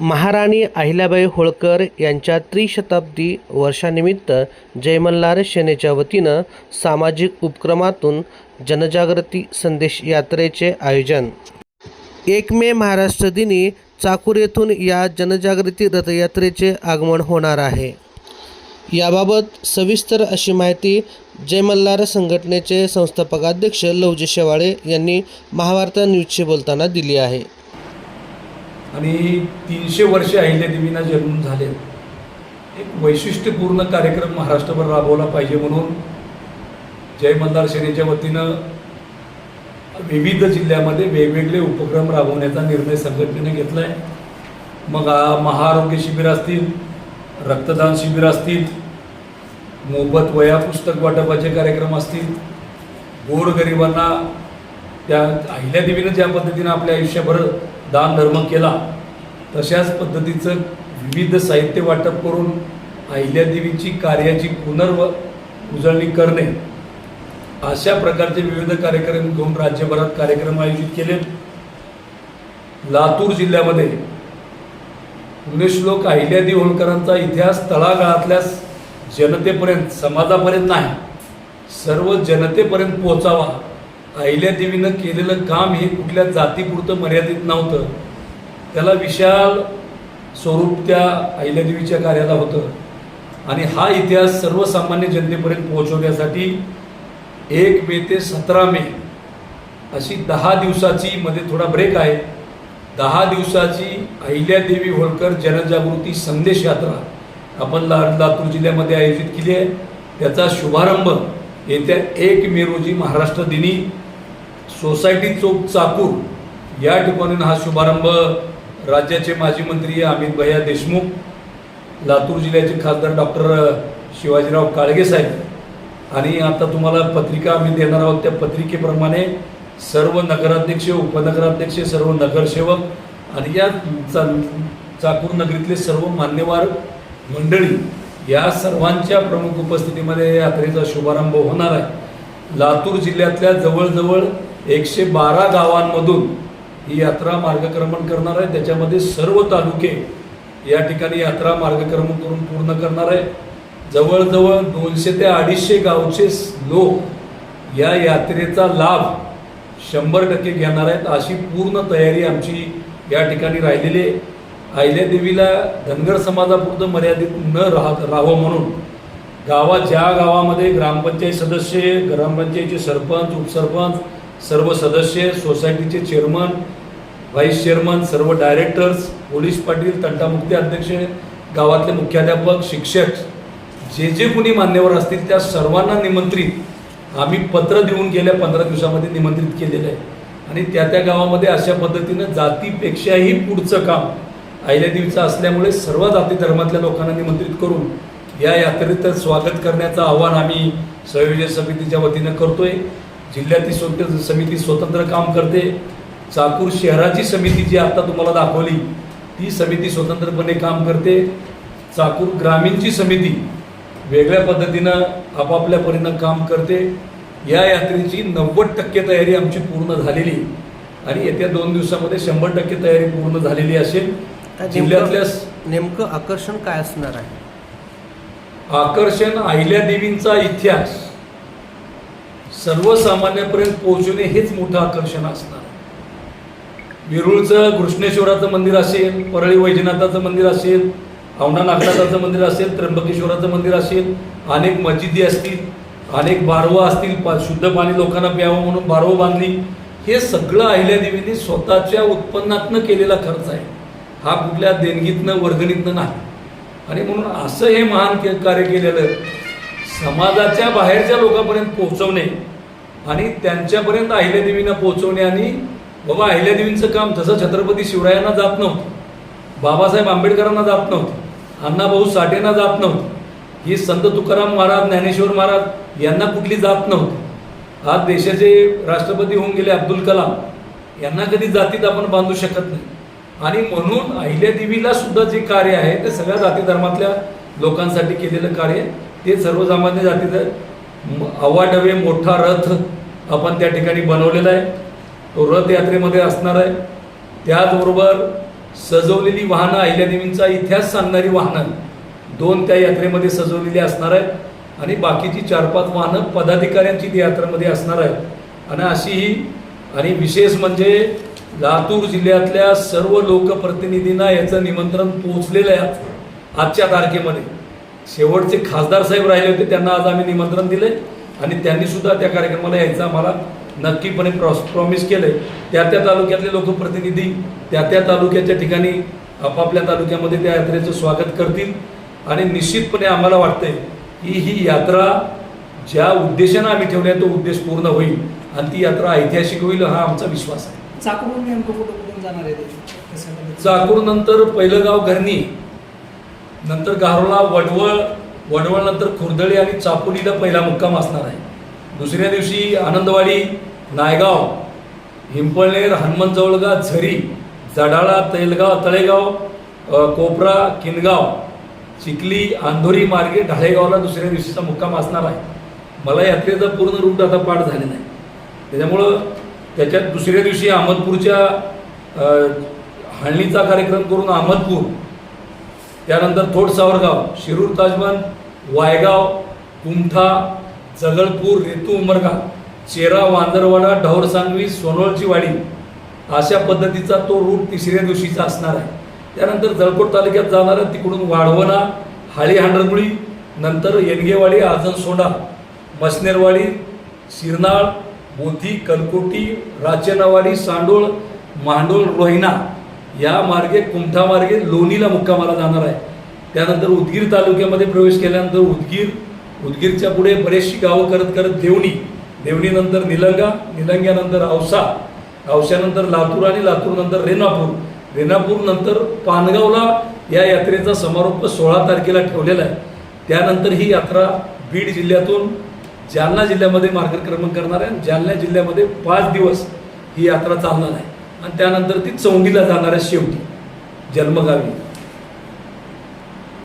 महाराणी अहिल्याबाई होळकर यांच्या त्रिशताब्दी वर्षानिमित्त जयमल्हार सेनेच्या वतीनं सामाजिक उपक्रमातून जनजागृती संदेश यात्रेचे आयोजन. एक मे महाराष्ट्र दिनी चाकूर येथून या जनजागृती रथयात्रेचे आगमन होणार आहे. याबाबत सविस्तर अशी माहिती जय मल्हार संघटनेचे संस्थापकाध्यक्ष लवजी शेवाळे यांनी महावार्ता न्यूजशी बोलताना दिली आहे. आणि तीनशे वर्षे अहिल्यादेवींना जन्म झाले. एक वैशिष्ट्यपूर्ण कार्यक्रम महाराष्ट्रभर राबवला पाहिजे म्हणून जय मल्हार सेनेच्या वतीनं विविध जिल्ह्यामध्ये वेगवेगळे उपक्रम राबवण्याचा निर्णय संघटनेने घेतला आहे मग महाआरोग्य शिबिर असतील रक्तदान शिबिर असतील मोफत वया पुस्तक वाटपाचे कार्यक्रम असतील. गोरगरिबांना त्या अहिल्यादेवीनं ज्या पद्धतीनं आपल्या आयुष्यभर दान धर्म केला तशाच पद्धतीचं विविध साहित्य वाटप करून अहिल्यादेवीची कार्याची पुनर्व उजळणी करणे. अशा प्रकारचे विविध कार्यक्रम घेऊन राज्यभरात कार्यक्रम आयोजित केले. लातूर जिल्ह्यामध्ये श्लोक अहिल्यादेवी होळकरांचा इतिहास तळागाळातल्या जनतेपर्यंत समाजापर्यंत नाही सर्व जनतेपर्यंत पोहोचावा. अहिल्यादेवीनं केलेलं काम हे कुठल्या जातीपुरतं मर्यादित नव्हतं. त्याला विशाल स्वरूप त्या अहिल्यादेवीच्या कार्याला होतं. आणि हा इतिहास सर्वसामान्य जनतेपर्यंत पोहोचवण्यासाठी एक मे ते सतरा मे अशी दहा दिवसाची मध्ये थोडा ब्रेक आहे. दहा दिवसाची अहिल्यादेवी होळकर जनजागृती संदेश यात्रा. आपण ला लातूर जिल्ह्यामध्ये आयोजित केली आहे. त्याचा शुभारंभ येत्या एक मे रोजी महाराष्ट्र दिनी सोसायटी चौक चाकूर या ठिकाणी हा शुभारंभ राज्याचे माजी मंत्री अमित भैया देशमुख लातूर जिल्ह्याचे खासदार डॉक्टर शिवाजीराव काळगे साहेब आणि आता तुम्हाला पत्रिका आम्ही देणार आहोत. त्या पत्रिकेप्रमाणे सर्व नगराध्यक्ष उपनगराध्यक्ष सर्व नगरसेवक आणि या चा चाकूर नगरीतले सर्व मान्यवर मंडळी या सर्वांच्या प्रमुख उपस्थितीमध्ये यात्रेचा शुभारंभ होणार आहे. लातूर जिल्ह्यातल्या जवळजवळ एकशे बारा गावांमधून ही यात्रा मार्गक्रमण करणार आहे. त्याच्यामध्ये सर्व तालुके या ठिकाणी यात्रा मार्गक्रमण करून पूर्ण करणार आहे. जवळजवळ दोनशे ते अडीचशे गावचे लोक या यात्रेचा लाभ शंभर टक्के घेणार आहेत. अशी पूर्ण तयारी आमची या ठिकाणी राहिलेली आहे. अहिल्यादेवीला धनगर समाजापुरतं मर्यादित न राहत राहावं म्हणून गावात ज्या गावामध्ये ग्रामपंचायत सदस्य ग्रामपंचायतचे सरपंच उपसरपंच सर्व सदस्य सोसायटीचे चेअरमन व्हाईस चेअरमन सर्व डायरेक्टर्स पोलीस पाटील तंटामुक्ती अध्यक्ष गावातले मुख्याध्यापक शिक्षक जे जे कोणी मान्यवर असतील त्या सर्वांना निमंत्रित आम्ही पत्र देऊन गेल्या पंधरा दिवसामध्ये निमंत्रित केलेलं आहे. आणि त्या त्या गावामध्ये अशा पद्धतीनं जातीपेक्षाही पुढचं काम अहिल्यादेवीचं असल्यामुळे सर्व जाती धर्मातल्या लोकांना निमंत्रित करून या यात्रेत स्वागत करण्याचं आव्हान आम्ही संयोजन समितीच्या वतीनं करतोय. जिल्ह्यातील स्वत समिती स्वतंत्र काम करते. चाकूर शहराची समिती जी आता तुम्हाला दाखवली ती समिती स्वतंत्रपणे काम करते. चाकूर ग्रामीणची समिती वेगळ्या पद्धतीनं आपापल्या परीनं काम करते. या यात्रेची नव्वद टक्के तयारी आमची पूर्ण झालेली आणि येत्या दोन दिवसामध्ये शंभर टक्के तयारी पूर्ण झालेली असेल. जिल्ह्यातल्या नेमकं आकर्षण काय असणार आहे? आकर्षण अहिल्यादेवींचा इतिहास सर्वसामान्यापर्यंत पोहोचवणे हेच मोठं आकर्षण असणार विरुळचं कृष्णेश्वराचं मंदिर असेल परळी वैजनाथाचं मंदिर असेल औंढा नागनाथाचं मंदिर असेल त्र्यंबकेश्वराचं मंदिर असेल अनेक मस्जिदी असतील अनेक बारवं असतील पा शुद्ध पाणी लोकांना प्यावं म्हणून बारवं बांधली हे सगळं अहिल्यादेवींनी स्वतःच्या उत्पन्नातनं केलेला खर्च आहे. हा कुठल्या देणगीतनं वर्गणीतनं नाही. आणि म्हणून असं हे महान के कार्य केलेलं समाजाच्या बाहेरच्या लोकांपर्यंत पोहोचवणे आणि त्यांच्यापर्यंत अहिल्यादेवींना पोहोचवणे आणि बाबा अहिल्यादेवींचं काम जसं छत्रपती शिवरायांना जात नव्हतं बाबासाहेब आंबेडकरांना जात नव्हतं अण्णाभाऊ साठेंना जात नव्हतं ही संत तुकाराम महाराज ज्ञानेश्वर महाराज यांना कुठली जात नव्हती. आज देशाचे राष्ट्रपती होऊन गेले अब्दुल कलाम यांना कधी जातीत आपण बांधू शकत नाही. आणि म्हणून अहिल्यादेवीला सुद्धा जे कार्य आहे ते सगळ्या जाती धर्मातल्या लोकांसाठी केलेलं कार्य ते सर्वसामान्य जाती म- मोठा रथ आपण त्या ठिकाणी बनवलेला आहे. तो रथ यात्रेमध्ये असणार आहे. त्याचबरोबर सजवलेली वाहनं अहिल्यादेवींचा इतिहास सांगणारी वाहनं दोन त्या यात्रेमध्ये सजवलेली असणार आहेत. आणि बाकीची चार पाच वाहनं पदाधिकाऱ्यांची त्या यात्रेमध्ये असणार आहेत. आणि अशी ही आणि विशेष म्हणजे लातूर जिल्ह्यातल्या सर्व लोकप्रतिनिधींना याचं निमंत्रण पोहोचलेलं आहे आज- आजच्या तारखेमध्ये. शेवटचे खासदार साहेब राहिले होते त्यांना आज आम्ही निमंत्रण दिले आणि त्यांनी सुद्धा त्या कार्यक्रमाला यायचं आम्हाला नक्कीपणे प्रॉस प्रॉमिस केले त्या त्या तालुक्यातले लोकप्रतिनिधी त्या त्या तालुक्याच्या ठिकाणी आपापल्या तालुक्यामध्ये त्या यात्रेचं स्वागत करतील आणि निश्चितपणे आम्हाला वाटतंय की ही यात्रा ज्या उद्देशानं आम्ही ठेवल्या आहे तो उद्देश पूर्ण होईल आणि ती यात्रा ऐतिहासिक होईल हा आमचा विश्वास आहे. चाकूरून नेमकं कुठं कुठून जाणार आहे ते? कसं चाकूर नंतर पहिलं गाव घरणी नंतर गारोला वडवळ वडवळ नंतर खुर्दळी आणि चापोलीला पहिला मुक्काम असणार आहे. दुसऱ्या दिवशी आनंदवाडी नायगाव हिंपळनेर हनुमान जवळगा झरी जडाळा तैलगाव तळेगाव कोपरा किनगाव चिखली आंधोरी मार्गे ढाळेगावला दुसऱ्या दिवशीचा मुक्काम असणार आहे. मला यात्रेचा पूर्ण रूट आता पाठ झाले नाही त्याच्यामुळं त्याच्यात दुसऱ्या दिवशी अहमदपूरच्या अ, हाळणीचा कार्यक्रम करून अहमदपूर त्यानंतर थोड सावरगाव शिरूर ताजमहल वायगाव कुमठा जगळपूर रेतू उमरगा चेरा वांदरवाडा ढौर सांगवी सोनोळची वाडी अशा पद्धतीचा तो रूट तिसऱ्या दिवशीचा असणार आहे. त्यानंतर जळकोट तालुक्यात जाणार तिकडून वाढवणा हाळी हांडरगुळी नंतर येनगेवाडी आजनसोंडा मसनेरवाडी शिरनाळ मोती कलकोटी राचेनावाडी सांडोळ मांडोळ रोहिणा या मार्गे कुमठा मार्गे लोणीला मुक्कामाला जाणार आहे. त्यानंतर उदगीर तालुक्यामध्ये प्रवेश केल्यानंतर उदगीर उदगीरच्या पुढे बरेचशी गावं करत करत देवणी. देवणीनंतर निलंगा निलंग्यानंतर औसा औशानंतर लातूर आणि लातूरनंतर रेणापूर. रेणापूरनंतर पानगावला या यात्रेचा समारोप सोळा तारखेला ठेवलेला आहे. त्यानंतर ही यात्रा बीड जिल्ह्यातून जालना जिल्ह्यामध्ये मार्गक्रमण करणार आहे. जालना जिल्ह्यामध्ये पाच दिवस ही यात्रा चालणार आहे. आणि त्यानंतर ती चौंडीला जाणार आहे शेवटी जन्मगावी.